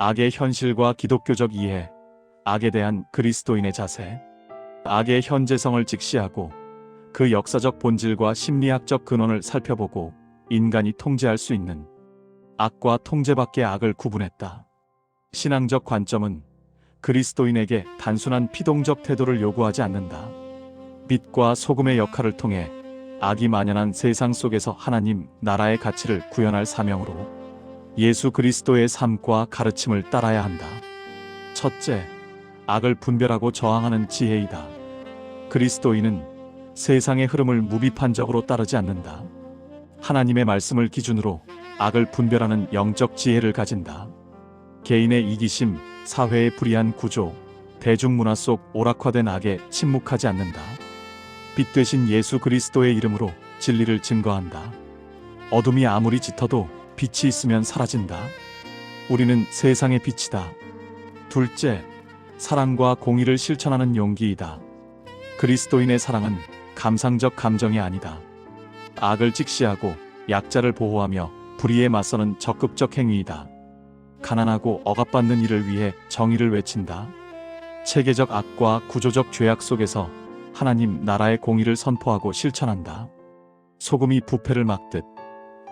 악의 현실과 기독교적 이해, 악에 대한 그리스도인의 자세, 악의 현재성을 직시하고 그 역사적 본질과 심리학적 근원을 살펴보고 인간이 통제할 수 있는 악과 통제밖의 악을 구분했다. 신앙적 관점은 그리스도인에게 단순한 피동적 태도를 요구하지 않는다. 빛과 소금의 역할을 통해 악이 만연한 세상 속에서 하나님 나라의 가치를 구현할 사명으로 예수 그리스도의 삶과 가르침을 따라야 한다. 첫째, 악을 분별하고 저항하는 지혜이다. 그리스도인은 세상의 흐름을 무비판적으로 따르지 않는다. 하나님의 말씀을 기준으로 악을 분별하는 영적 지혜를 가진다. 개인의 이기심, 사회의 불이한 구조, 대중문화 속 오락화된 악에 침묵하지 않는다. 빛 되신 예수 그리스도의 이름으로 진리를 증거한다. 어둠이 아무리 짙어도 빛이 있으면 사라진다. 우리는 세상의 빛이다. 둘째, 사랑과 공의를 실천하는 용기이다. 그리스도인의 사랑은 감상적 감정이 아니다. 악을 직시하고 약자를 보호하며 불의에 맞서는 적극적 행위이다. 가난하고 억압받는 이를 위해 정의를 외친다. 체계적 악과 구조적 죄악 속에서 하나님 나라의 공의를 선포하고 실천한다. 소금이 부패를 막듯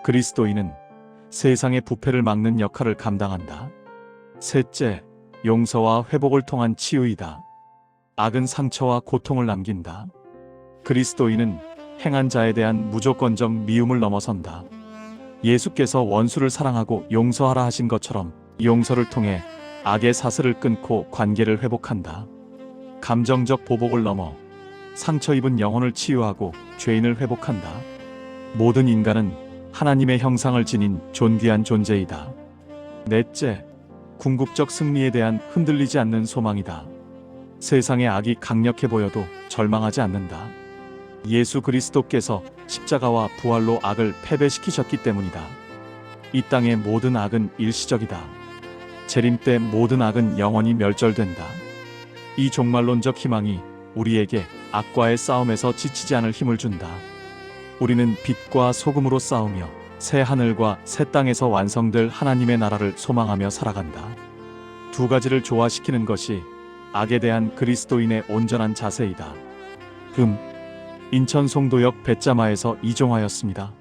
그리스도인은 세상의 부패를 막는 역할을 감당한다. 셋째, 용서와 회복을 통한 치유이다. 악은 상처와 고통을 남긴다. 그리스도인은 행한 자에 대한 무조건적 미움을 넘어선다. 예수께서 원수를 사랑하고 용서하라 하신 것처럼 용서를 통해 악의 사슬을 끊고 관계를 회복한다. 감정적 보복을 넘어 상처 입은 영혼을 치유하고 죄인을 회복한다. 모든 인간은 하나님의 형상을 지닌 존귀한 존재이다. 넷째, 궁극적 승리에 대한 흔들리지 않는 소망이다. 세상의 악이 강력해 보여도 절망하지 않는다. 예수 그리스도께서 십자가와 부활로 악을 패배시키셨기 때문이다. 이 땅의 모든 악은 일시적이다. 재림 때 모든 악은 영원히 멸절된다. 이 종말론적 희망이 우리에게 악과의 싸움에서 지치지 않을 힘을 준다. 우리는 빛과 소금으로 싸우며 새 하늘과 새 땅에서 완성될 하나님의 나라를 소망하며 살아간다. 두 가지를 조화시키는 것이 악에 대한 그리스도인의 온전한 자세이다. 금 인천 송도역 배짜마에서 이종하였습니다.